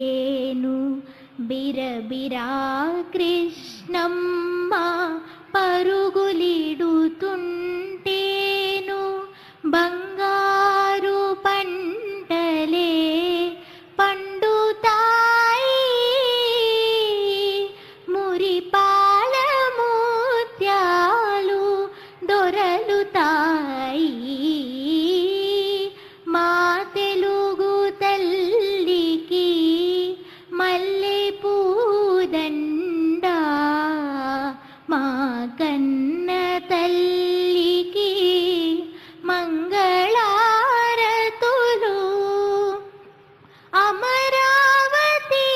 ఏను బిరబిరా కృష్ణమ్మ పరుగులి കന്ന തല്ലിക്ക് മംഗളാരതുലു അമരാവതി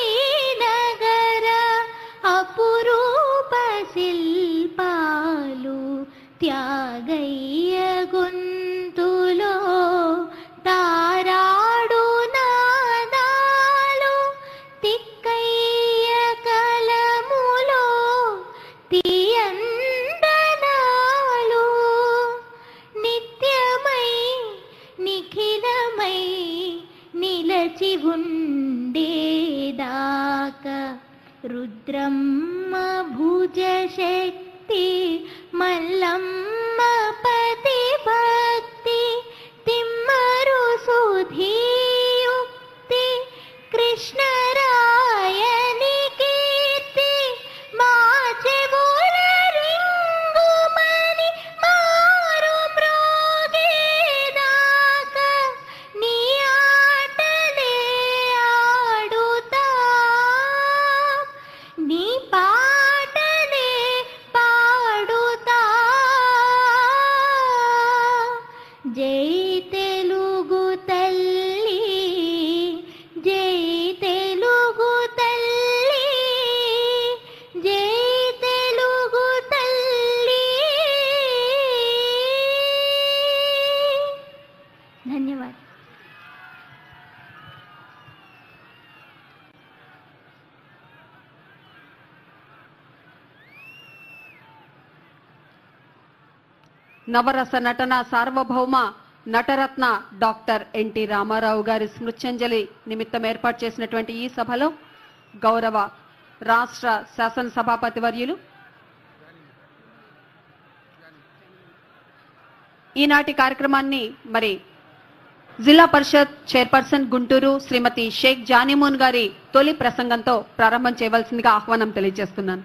నిలచి ఉండేదాకా రుద్రమ్మ భుజ శక్తి నవరస నటన సార్వభౌమ నటరత్న డాక్టర్ ఎన్టీ రామారావు గారి స్మృత్యంజలి నిమిత్తం ఏర్పాటు చేసినటువంటి ఈ సభలో గౌరవ రాష్ట్ర శాసనసభాపతి వర్యులు ఈనాటి కార్యక్రమాన్ని మరి జిల్లా పరిషత్ చైర్పర్సన్ గుంటూరు శ్రీమతి షేక్ జానిమూన్ గారి తొలి ప్రసంగంతో ప్రారంభం చేయవలసిందిగా ఆహ్వానం తెలియజేస్తున్నాను.